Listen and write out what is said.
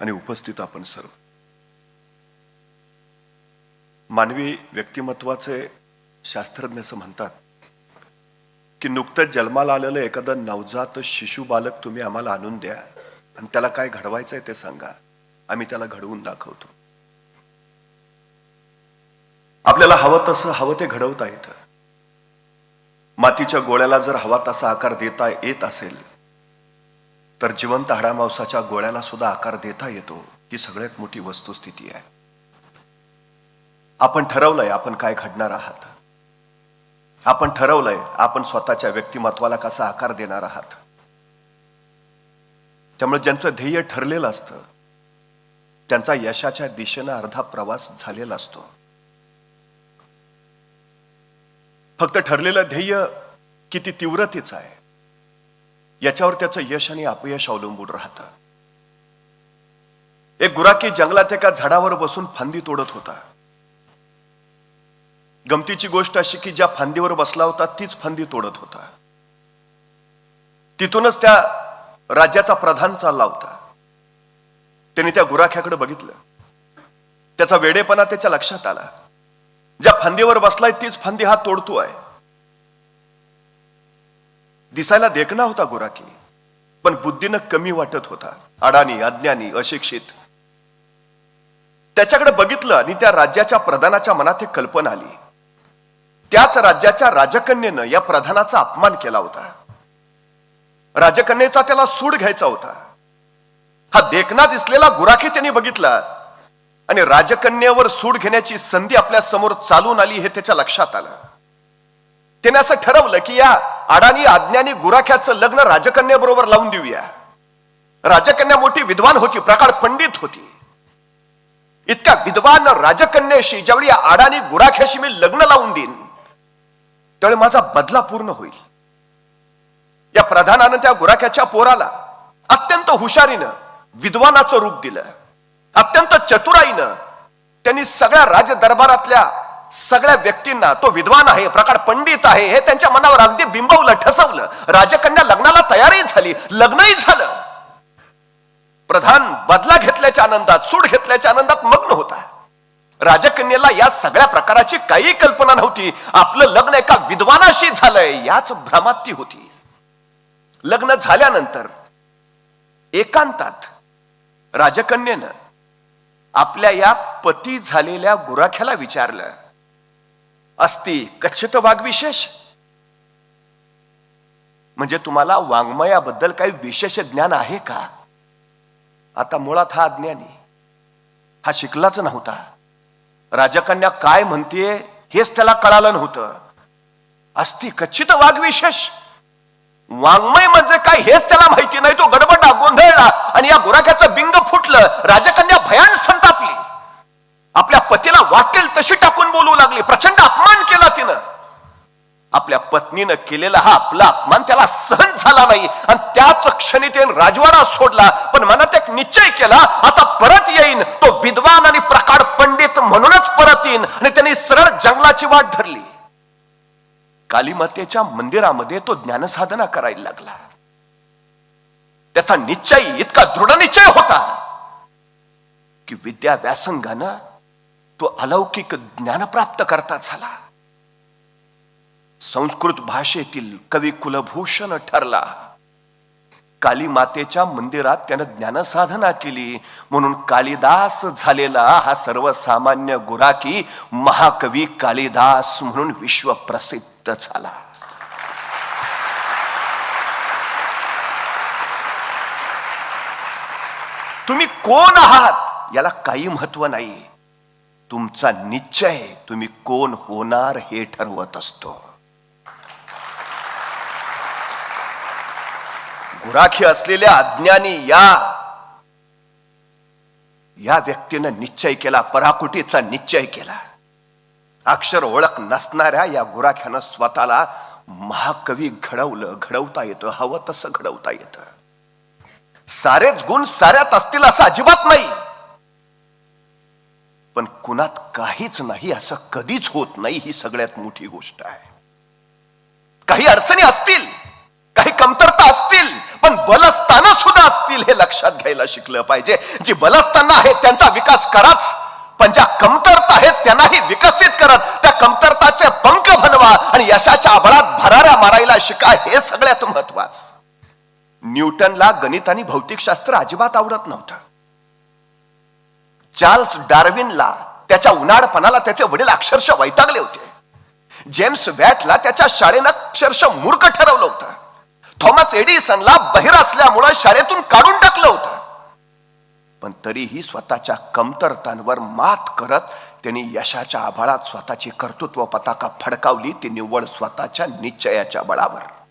आणि उपस्थित आपण सर्व. मानवी व्यक्तिमत्वाचे शास्त्रज्ञ असं म्हणतात की नुकतंच जन्माला आलेलं एखादं नवजात शिशु बालक तुम्ही आम्हाला आणून द्या आणि त्याला काय घडवायचं आहे ते सांगा. आम्ही त्याला घडवून दाखवतो. आपल्याला हवं तसं हवं ते घडवता येतं. मातीच्या गोळ्याला जर हवा तसा आकार देता येत असेल तर जिवंत हाडामांसाच्या गोळ्याला सुद्धा आकार देता येतो ही सगळ्यात मोठी वस्तुस्थिती आहे. आपण ठरवलंय आपण काय घडणार आहात. आपण ठरवलंय आपण स्वतःच्या व्यक्तिमत्वाला कसा आकार देणार आहात. त्यामुळे ज्यांचं ध्येय ठरलेलं असतं त्यांचा यशाच्या दिशेनं अर्धा प्रवास झालेला असतो. फक्त ठरलेलं ध्येय किती तीव्रतेचं आहे याच्यावर त्याचं यश आणि अपयश अवलंबून राहतं. एक गुराखी जंगलात एका झाडावर बसून फांदी तोडत होता. गमतीची गोष्ट अशी की ज्या फांदीवर बसला होता तीच फांदी तोडत होता. तिथूनच त्या राज्याचा प्रधान चालला होता. त्याने त्या गुराख्याकडे बघितलं. त्याचा वेडेपणा त्याच्या लक्षात आला. ज्या फांदीवर बसलाय तीच फांदी हा तोडतो आहे दिसायला देखणा होता गुराखी पण बुद्धीनं कमी वाटत होता. अडाणी अज्ञानी अशिक्षित. त्याच्याकडे बघितलं आणि त्या राज्याच्या प्रधानाच्या मनात एक कल्पना आली. त्याच राज्याच्या राजकन्येनं या प्रधानाचा अपमान केला होता. राजकन्येचा त्याला सूड घ्यायचा होता. हा देखना दिसलेला गुराखी त्यांनी बघितला आणि राजकन्येवर सूड घेण्याची संधी आपल्यासमोर चालून आली हे त्याच्या लक्षात आलं. त्याने असं ठरवलं की या अडाणी अज्ञानी गुराख्याचं लग्न राजकन्याबरोबर लावून देऊया. राजकन्या मोठी विद्वान होती प्रकाळ पंडित होती. इतक्या विद्वान राजकन्याशी ज्यावेळी या अडाणी गुराख्याशी मी लग्न लावून देईन त्यावेळी माझा बदला पूर्ण होईल. या प्रधानानं त्या गुराख्याच्या पोराला अत्यंत हुशारीनं विद्वानाचं रूप दिलं. अत्यंत चतुराईनं त्यांनी सगळ्या राज दरबारातल्या सगळ्या व्यक्तींना तो विद्वान आहे प्रकार पंडित आहे हे त्यांच्या मनावर अगदी बिंबवलं ठसवलं. राजकन्या लग्नाला तयारही झाली लग्नही झालं. प्रधान बदला घेतल्याच्या आनंदात सूड घेतल्याच्या आनंदात मग्न होता राजकन्येला या सगळ्या प्रकाराची काही कल्पना नव्हती. आपलं लग्न एका विद्वानाशी झालंय याच भ्रमात ती होती. लग्न झाल्यानंतर एकांतात राजकन्येनं आपल्या या पती झालेल्या गुराख्याला विचारलं असती कच्छित वाघविशेष म्हणजे तुम्हाला वाङ्मयाबद्दल काही विशेष ज्ञान आहे का? आता मुळात हा अज्ञानी हा शिकलाच नव्हता. राजकन्या काय म्हणतीये हेच त्याला कळालं नव्हतं. असती कच्छित वाघविशेष वाङ्मय म्हणजे काय हेच त्याला माहिती नाही. तो गडबडा गोंधळला आणि या गुराख्याचं बिंग फुटलं. राजकन्या भयान संताप कशी टाकून बोलू लागली. प्रचंड अपमान केला तिनं. आपल्या पत्नीनं केलेला हा आपला अपमान त्याला सहन झाला नाही. आणि त्याच क्षणी ते राजवाडा सोडला. पण मनात एक निश्चय केला आता परत येईन. तो विद्वान आणि प्रकाड पंडित म्हणूनच परत येईन. आणि त्यांनी सरळ जंगलाची वाट धरली. कालीमातेच्या मंदिरामध्ये तो ज्ञानसाधना करायला लागला. त्याचा निश्चय इतका दृढ निश्चय होता की विद्या व्यासंगानं तो अलौकिक ज्ञान प्राप्त करता झाला. संस्कृत भाषेतील कवी कुलभूषण ठरला. काली मातेच्या मंदिरात त्यानं ज्ञानसाधना केली. म्हणून कालिदास झालेला हा सर्वसामान्य गुराकी महाकवी कालिदास म्हणून विश्व प्रसिद्ध झाला. तुम्ही कोण आहात? याला काही महत्त्व नाही. तुमचा निश्चय तुम्ही कोण होणार हे ठरवत असतो. गुराखी असलेल्या अज्ञानी या या व्यक्तीनं निश्चय केला पराकुटीचा निश्चय केला. अक्षर ओळख नसणाऱ्या या गुराख्यानं स्वतःला महाकवी घडवलं घडवता येतं हवं तसं घडवता येतं. सारेच गुण साऱ्यात असतील असं अजिबात नाही. पण कुणात काहीच नाही असं कधीच होत नाही ही सगळ्यात मोठी गोष्ट आहे. काही अडचणी असतील काही कमतरता असतील पण बलस्थानं सुद्धा असतील हे लक्षात घ्यायला शिकलं पाहिजे. जी बलस्थानं आहेत त्यांचा विकास कराच पण ज्या कमतरता आहेत त्यांनाही विकसित करत त्या कमतरताचे पंख बनवा आणि यशाच्या आबळात भराऱ्या मारायला शिका हे सगळ्यात महत्वाचं. न्यूटनला गणित आणि भौतिकशास्त्र अजिबात आवडत नव्हतं. चार्ल्स डार्विनला त्याच्या उन्हाळपणाला त्याचे वडील अक्षरशः वैतागले होते. जेम्स वॅटला त्याच्या शाळेनं अक्षरशः मूर्ख ठरवलं होतं. थॉमस एडिसनला बहिर असल्यामुळं शाळेतून काढून टाकलं होतं. पण तरीही स्वतःच्या कमतरतांवर मात करत त्यांनी यशाच्या आभाळात स्वतःची कर्तृत्व पताका फडकावली ती निव्वळ स्वतःच्या निश्चयाच्या बळावर.